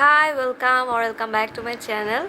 High welcome R welcome back to my channel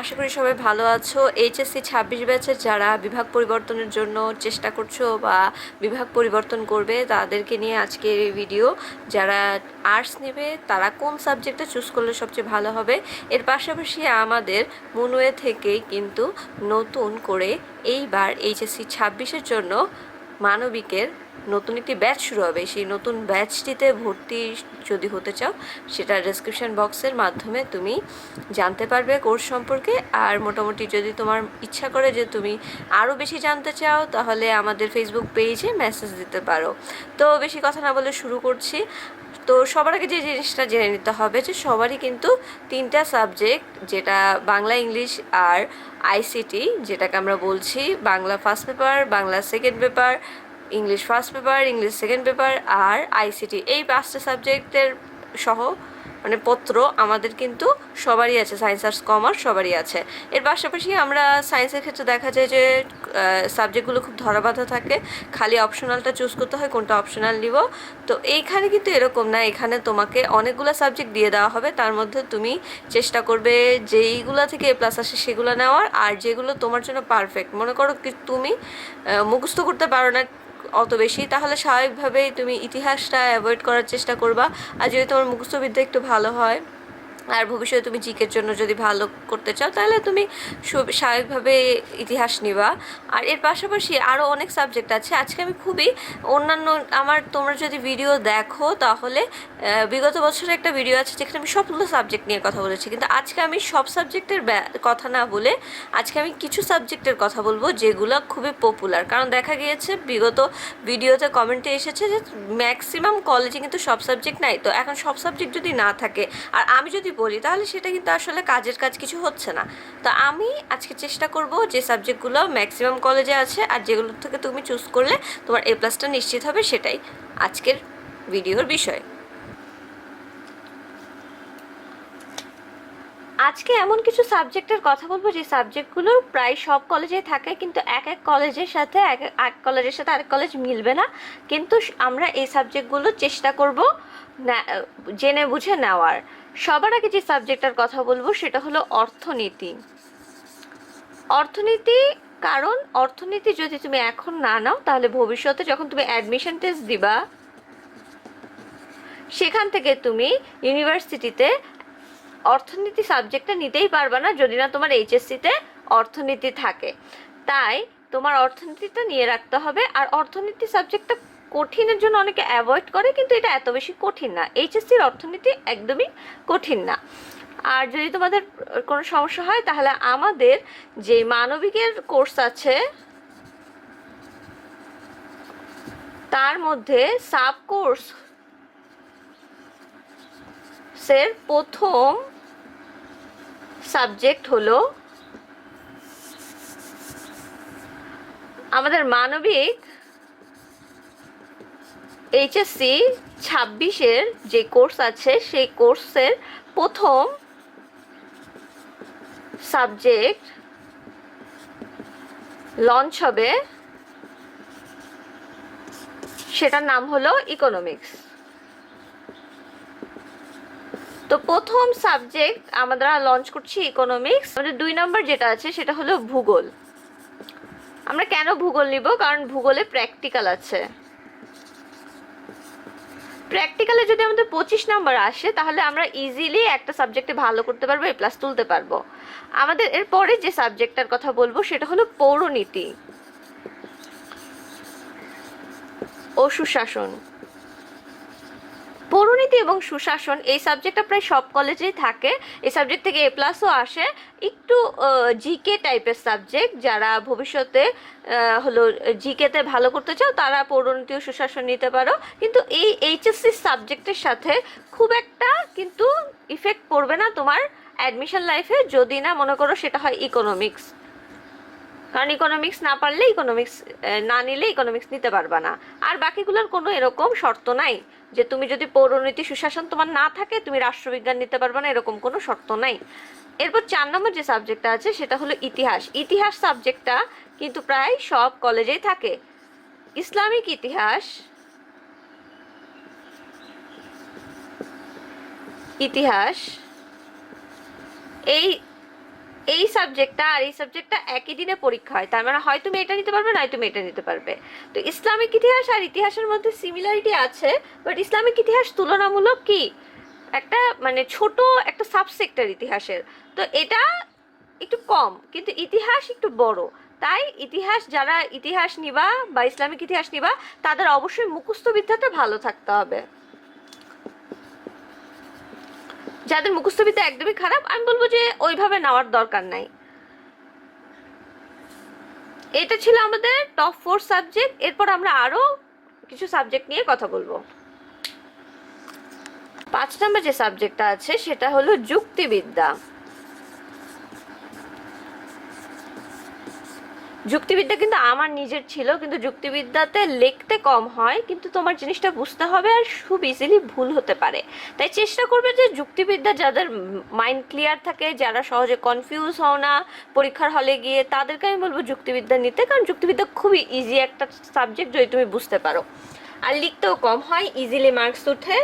আশা করি সবাই ভালো আছো। এইচএসসি ছাব্বিশ ব্যাচের যারা বিভাগ পরিবর্তনের জন্য চেষ্টা করছ বা বিভাগ পরিবর্তন করবে, তাদেরকে নিয়ে আজকের ভিডিও যারা আর্টস নেবে, তারা কোন সাবজেক্টটা চুজ করলে সবচেয়ে ভালো হবে? এর পাশাপাশি আমাদের মুনুয়ে থেকেই কিন্তু নতুন করে এইবার এইচএসসি ছাব্বিশের জন্য মানবিকের নতুন একটি ব্যাচ শুরু হবে। সেই নতুন ব্যাচটিতে ভর্তি যদি হতে চাও, সেটা ডেসক্রিপশন বক্সের মাধ্যমে তুমি জানতে পারবে কোর্স সম্পর্কে। আর মোটামুটি যদি তোমার ইচ্ছা করে যে তুমি আরও বেশি জানতে চাও, তাহলে আমাদের ফেসবুক পেজে মেসেজ দিতে পারো। তো বেশি কথা না বলে শুরু করছি। তো সবার আগে যে জিনিসটা জেনে নিতে হবে, যে সবারই কিন্তু তিনটা সাবজেক্ট যেটা বাংলা, ইংলিশ আর আইসিটি যেটাকে আমরা বলছি, Bangla first paper Bangla second paper English first paper, English second paper আর আইসিটি। এই পাঁচটা সাবজেক্টের সহ মানে পত্র আমাদের কিন্তু সবারই আছে, সায়েন্স আর্টস, কমার্স সবারই আছে। এর পাশাপাশি আমরা সায়েন্সের ক্ষেত্রে দেখা যায় যে সাবজেক্টগুলো খুব ধরাবাধা থাকে। খালি অপশনালটা চুজ করতে হয়, কোনটা অপশনাল নিব। তো এইখানে কিন্তু এরকম না, এখানে তোমাকে অনেকগুলো সাবজেক্ট দিয়ে দেওয়া হবে। তার মধ্যে তুমি চেষ্টা করবে যেইগুলো থেকে এ প্লাস আসে সেগুলো নেওয়ার, আর যেগুলো তোমার জন্য পারফেক্ট মনে করো কি তুমি মুখস্থ করতে পারো না অত বেশি, তাহলে স্বাভাবিকভাবেই তুমি ইতিহাসটা অ্যাভয়েড করার চেষ্টা করবা। আর যদি তোমার মুখস্থবিদ্যা একটু ভালো হয় আর ভবিষ্যতে তুমি জিকের জন্য যদি ভালো করতে চাও, তাহলে তুমি স্বাভাবিকভাবে ইতিহাস নিবা। আর এর পাশাপাশি আরও অনেক সাবজেক্ট আছে। আজকে আমি খুবই অন্যান্য, আমার তোমরা যদি ভিডিও দেখো, তাহলে বিগত বছরের একটা ভিডিও আছে যেখানে আমি সবগুলো সাবজেক্ট নিয়ে কথা বলেছি। কিন্তু আজকে আমি সব সাবজেক্টের কথা না বলে আজকে আমি কিছু সাবজেক্টের কথা বলব যেগুলো খুবই পপুলার কারণ দেখা গিয়েছে, বিগত ভিডিওতে কমেন্টে এসেছে যে ম্যাক্সিমাম কলেজে কিন্তু সব সাবজেক্ট নাই। তো এখন সব সাবজেক্ট যদি না থাকে, আর আমি যদি বলি, তাহলে সেটা কিন্তু আসলে কাজের কাজ কিছু হচ্ছে না। তো আমি আজকে চেষ্টা করব যে সাবজেক্টগুলো ম্যাক্সিমাম কলেজে আছে আর যেগুলো থেকে তুমি চুজ করলে তোমার এ প্লাসটা নিশ্চিত হবে সেটাই আজকের ভিডিওর বিষয়। আজকে এমন কিছু সাবজেক্টের কথা বলব যে সাবজেক্টগুলো প্রায় সব কলেজে থাকে, কিন্তু এক এক কলেজের সাথে, এক এক- কলেজের সাথে আরেক কলেজ মিলবে না। কিন্তু আমরা এই সাবজেক্টগুলো চেষ্টা করব জেনে বুঝে নেওয়ার। সবার আগে যে সাবজেক্টটার কথা বলব সেটা হলো অর্থনীতি। অর্থনীতি, কারণ অর্থনীতি যদি তুমি এখন না নাও, তাহলে ভবিষ্যতে যখন তুমি অ্যাডমিশন টেস্ট দিবা, সেখান থেকে তুমি ইউনিভার্সিটিতে অর্থনীতি সাবজেক্টটা নিতেই পারবে না যদি না তোমার এইচএসসিতে অর্থনীতি থাকে। তাই তোমার অর্থনীতিটা নিয়ে রাখতে হবে, আর অর্থনীতি সাবজেক্টটা কঠিনের জন্য অনেকে অ্যাভয়েড করে, কিন্তু এটা এত বেশি কঠিন না। এইচএসসির অর্থনীতি একদমই কঠিন না। আর যদি তোমাদের কোনো সমস্যা হয়, তাহলে আমাদের যে মানবিকের কোর্স আছে, তার মধ্যে সাব কোর্স সের প্রথম সাবজেক্ট হলো আমাদের মানবিক এইচএসসি ছাব্বিশের যে কোর্স আছে, সেই কোর্সের প্রথম সাবজেক্ট লঞ্চ হবে। সেটার নাম হলো ইকোনমিক্স তো প্রথম সাবজেক্ট আমরা লঞ্চ করছি ইকোনমিক্স আমাদের দুই নম্বর যেটা আছে, সেটা হলো ভূগোল। আমরা কেন ভূগোল নিব? কারণ ভূগোলে প্র্যাকটিক্যাল আছে। প্র্যাকটিক্যালে যদি আমাদের পঁচিশ নম্বর আসে, তাহলে আমরা ইজিলি একটা সাবজেক্টে ভালো করতে পারব এ প্লাস তুলতে পারব। আমাদের এরপরে যে সাবজেক্টটার কথা বলব, সেটা হলো পৌরনীতি ও সুশাসন। পৌরনীতি এবং সুশাসন, এই সাবজেক্টটা প্রায় সব কলেজেই থাকে। এই সাবজেক্ট থেকে এ প্লাসও আসে। একটু জিকে টাইপের সাবজেক্ট যারা ভবিষ্যতে হলো জিকেতে ভালো করতে চাও, তারা পৌরনীতি ও সুশাসন নিতে পারো। কিন্তু এই এইচএসসি সাবজেক্টের সাথে খুব একটা কিন্তু ইফেক্ট পড়বে না তোমার অ্যাডমিশন লাইফে যদি না, মনে করো সেটা হয় ইকোনমিক্স কারণ ইকোনমিক্স না পারলে ইকোনমিক্স না নিলে ইকোনমিক্স নিতে পারবা না। আর বাকিগুলোর কোনো এরকম শর্ত নাই। যে তুমি যদি পৌরনীতি সুশাসন তোমার না থাকে, তুমি রাষ্ট্রবিজ্ঞান নিতে পারবে না, এরকম কোনো শর্ত নাই। এরপর চার নম্বর যে সাবজেক্টটা আছে, সেটা হলো ইতিহাস। ইতিহাস সাবজেক্টটা কিন্তু প্রায় সব কলেজেই থাকে। ইসলামিক ইতিহাস ইতিহাস, এই এই সাবজেক্টটা আর এই সাবজেক্টটা একই দিনে পরীক্ষা হয়। তার মানে হয় তুমি এটা নিতে পারবে নয় তুমি এটা নিতে পারবে। তো ইসলামিক ইতিহাস আর ইতিহাসের মধ্যে সিমিলারিটি আছে বাট ইসলামিক ইতিহাস তুলনামূলক কি? একটা মানে ছোট একটা সাবসেক্টর ইতিহাসের। তো এটা একটু কম, কিন্তু ইতিহাস একটু বড়। তাই ইতিহাস যারা ইতিহাস নিবা বা ইসলামিক ইতিহাস নিবা, তাদের অবশ্যই মুখস্থ বিদ্যাটা ভালো থাকতে হবে। যাদের মুখস্থবিদ্যা একদমই খারাপ, আমি বলব যে ওইভাবে নেওয়ার দরকার নাই। এটা ছিল আমাদের টপ ফোর সাবজেক্ট এরপর আমরা আরও কিছু সাবজেক্ট নিয়ে কথা বলব। পাঁচ নম্বর যে সাবজেক্টটা আছে, সেটা হলো যুক্তিবিদ্যা। যুক্তিবিদ্যা কিন্তু আমার নিজের ছিল, কিন্তু যুক্তিবিদ্যাতে লিখতে কম হয়, কিন্তু তোমার জিনিসটা বুঝতে হবে আর খুব ইজিলি ভুল হতে পারে। তাই চেষ্টা করবে যে যুক্তিবিদ্যা যাদের মাইন্ড ক্লিয়ার থাকে, যারা সহজে কনফিউজ হও না, পরীক্ষার হলে গিয়ে তাদেরকে আমি বলব যুক্তিবিদ্যা নিতে, কারণ যুক্তিবিদ্যা খুবই ইজি একটা সাবজেক্ট যদি তুমি বুঝতে পারো। আর লিখতেও কম হয় ইজিলি মার্কস উঠে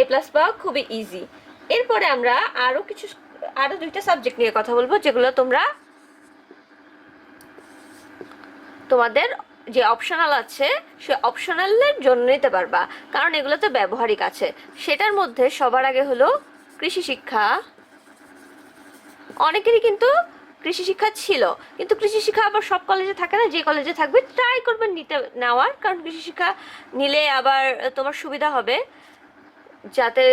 এ প্লাস পাওয়া খুবই ইজি এরপরে আমরা আরও কিছু আরও দুইটা সাবজেক্ট নিয়ে কথা বলব, যেগুলো তোমরা তোমাদের যে অপশনাল আছে, সে অপশনালের জন্য নিতে পারবা। কারণ এগুলো তো ব্যবহারিক আছে। সেটার মধ্যে সবার আগে হলো কৃষি শিক্ষা। অনেকেরই কিন্তু কৃষি শিক্ষা ছিল। কিন্তু কৃষি শিক্ষা আবার সব কলেজে থাকে না, যে কলেজে থাকবে ট্রাই করবেন নিতে, নেওয়ার। কারণ কৃষি শিক্ষা নিলে আবার তোমার সুবিধা হবে। যাতে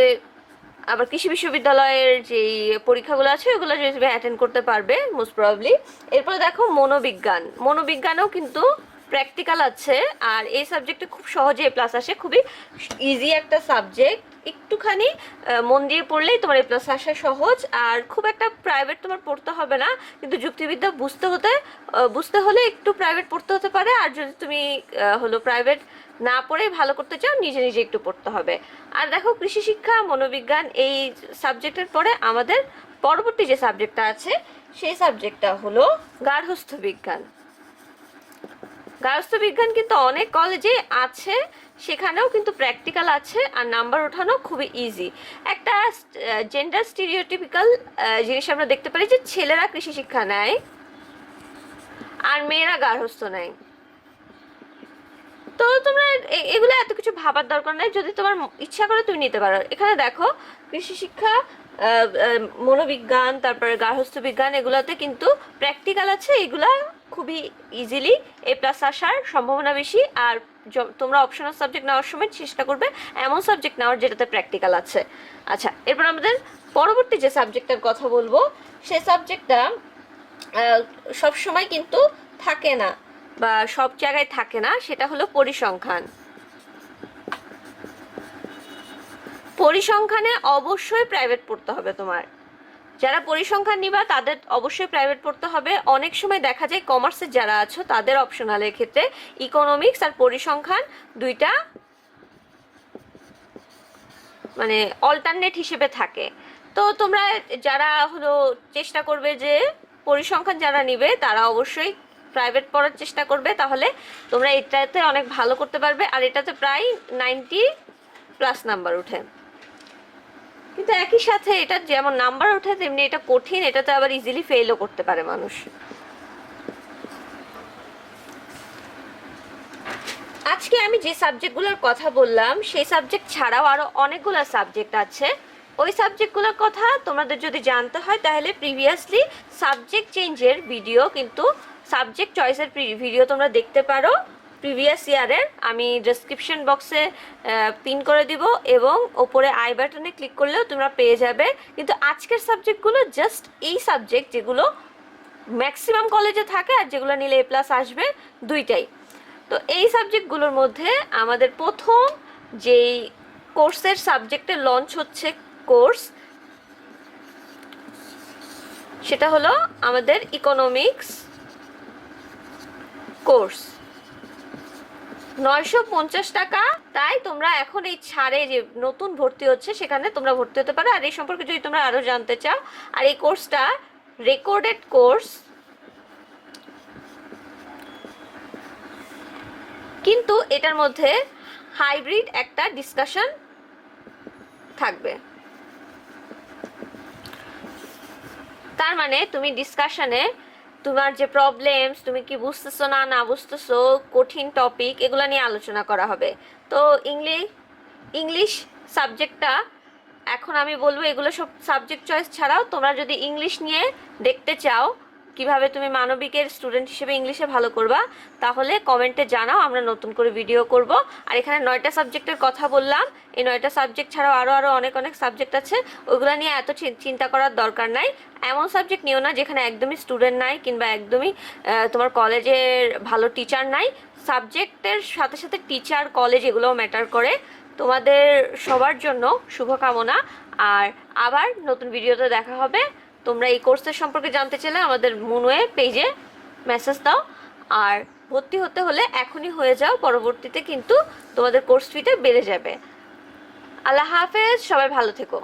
আবার কৃষি বিশ্ববিদ্যালয়ের যে পরীক্ষাগুলো আছে, ওগুলো যদি তুমি অ্যাটেন্ড করতে পারবে মোস্ট প্রবলি এরপরে দেখো মনোবিজ্ঞান। মনোবিজ্ঞানেও কিন্তু প্র্যাকটিক্যাল আছে, আর এই সাবজেক্টে খুব সহজে প্লাস আসে, খুবই ইজি একটা সাবজেক্ট একটুখানি মন দিয়ে পড়লেই তোমার এ প্লাস আসা সহজ। আর খুব একটা প্রাইভেট তোমার পড়তে হবে না। কিন্তু যুক্তিবিদ্যা বুঝতে হতে বুঝতে হলে একটু প্রাইভেট পড়তে হতে পারে। আর যদি তুমি হলো প্রাইভেট না পড়ে ভালো করতে চাও, নিজে নিজে একটু পড়তে হবে। আর দেখো, কৃষি শিক্ষা, মনোবিজ্ঞান এই সাবজেক্টের পরে আমাদের পরবর্তী যে সাবজেক্টটা আছে, সেই সাবজেক্টটা হলো গার্হস্থ্য বিজ্ঞান। গার্হস্থ্য বিজ্ঞান কিন্তু অনেক কলেজে আছে। সেখানেও কিন্তু প্র্যাকটিক্যাল আছে আর নাম্বার ওঠানো খুবই ইজি একটা জেন্ডার স্টিরিওটিপিক্যাল জিনিস আমরা দেখতে পারি যে ছেলেরা কৃষি শিক্ষা নেয় আর মেয়েরা গার্হস্থ্য নেয়। তো তোমরা এগুলো এত কিছু ভাবার দরকার নেই। যদি তোমার ইচ্ছা করে তুমি নিতে পারো। এখানে দেখো, কৃষি শিক্ষা মনোবিজ্ঞান, তারপরে গার্হস্থ্য বিজ্ঞান, এগুলোতে কিন্তু প্র্যাকটিক্যাল আছে। এগুলা খুবই ইজিলি এ প্লাস আসার সম্ভাবনা বেশি। আর তোমরা অপশনাল সাবজেক্ট নেওয়ার সময় চেষ্টা করবে এমন সাবজেক্ট নেওয়ার যেটাতে প্র্যাকটিক্যাল আছে। আচ্ছা এরপর আমাদের পরবর্তী যে সাবজেক্টের কথা বলব, সে সাবজেক্টটা সব সময় কিন্তু থাকে না বা সব জায়গায় থাকে না, সেটা হলো পরিসংখ্যান। পরিসংখ্যানে অবশ্যই প্রাইভেট পড়তে হবে তোমার। যারা পরিসংখ্যান নিবা, তাদের অবশ্যই প্রাইভেট পড়তে হবে। অনেক সময় দেখা যায় কমার্সের যারা আছো, তাদের অপশনালের ক্ষেত্রে ইকোনমিক্স আর পরিসংখ্যান দুইটা মানে অল্টারনেট হিসেবে থাকে। তো তোমরা যারা হলো চেষ্টা করবে যে পরিসংখ্যান যারা নিবে, তারা অবশ্যই প্রাইভেট পড়ার চেষ্টা করবে। তাহলে তোমরা এটাতে অনেক ভালো করতে পারবে। আর এটাতে প্রায় নাইনটি প্লাস নাম্বার উঠে কিন্তু একই সাথে এটা যেমন নাম্বার ওঠে, তেমনি এটা কঠিন এটাতে আবার ইজিলি ফেলও করতে পারে মানুষ। আজকে আমি যে সাবজেক্টগুলোর কথা বললাম, সেই সাবজেক্ট ছাড়াও আরও অনেকগুলো সাবজেক্ট আছে। ওই সাবজেক্টগুলোর কথা তোমাদের যদি জানতে হয়, তাহলে প্রিভিয়াসলি সাবজেক্ট চেঞ্জের ভিডিও কিন্তু সাবজেক্ট চয়েসের ভিডিও তোমরা দেখতে পারো। প্রিভিয়াস ইয়ারের আমি ডেসক্রিপশন বক্সে পিন করে দিব এবং ওপরে আই বাটনে ক্লিক করলেও তোমরা পেয়ে যাবে। কিন্তু আজকের সাবজেক্টগুলো জাস্ট এই সাবজেক্ট যেগুলো ম্যাক্সিমাম কলেজে থাকে আর যেগুলো নিলে এ প্লাস আসবে, দুইটাই। তো এই সাবজেক্টগুলোর মধ্যে আমাদের প্রথম যেই কোর্সের সাবজেক্টে লঞ্চ হচ্ছে কোর্স সেটা হলো আমাদের ইকোনমিক্স কোর্স নয়শো পঞ্চাশ টাকা। তাই তোমরা এখন এই ছাড়ে যে নতুন ভর্তি হচ্ছে, সেখানে তোমরা ভর্তি হতে পারো। আর এই সম্পর্কে যদি তোমরা আরও জানতে চাও, আর এই কোর্সটা রেকর্ডেড কোর্স। কিন্তু এটার মধ্যে হাইব্রিড একটা ডিসকাশন থাকবে। তার মানে তুমি ডিসকাশনে তোমার যে প্রবলেমস তুমি কি বুঝতেছো? না না বুঝতেছো। কঠিন টপিক এগুলো নিয়ে আলোচনা করা হবে। তো ইংলিশ ইংলিশ সাবজেক্টটা এখন আমি বলব, এগুলো সব সাবজেক্ট চয়েস ছাড়াও তোমরা যদি ইংলিশ নিয়ে দেখতে চাও কীভাবে তুমি মানবিকের স্টুডেন্ট হিসেবে ইংলিশে ভালো করবা, তাহলে কমেন্টে জানাও, আমরা নতুন করে ভিডিও করব। আর এখানে নয়টা সাবজেক্টের কথা বললাম, এই নয়টা সাবজেক্ট ছাড়াও আরও আরও অনেক অনেক সাবজেক্ট আছে, ওগুলো নিয়ে এত চিন্তা করার দরকার নাই। এমন সাবজেক্ট নিও না যেখানে একদমই স্টুডেন্ট নাই কিংবা একদমই তোমার কলেজের ভালো টিচার নাই। সাবজেক্টের সাথে সাথে টিচার কলেজ এগুলোও ম্যাটার করে। তোমাদের সবার জন্য শুভকামনা। আর আবার নতুন ভিডিওতে দেখা হবে। তোমরা এই কোর্সের সম্পর্কে জানতে চাইলে আমাদের মুনওয়ে পেজে মেসেজ দাও। আর ভর্তি হতে হলে এখনই হয়ে যাও, পরবর্তীতে কিন্তু তোমাদের কোর্স ফিটা বেড়ে যাবে। আল্লাহ হাফেজ, সবাই ভালো থেকো।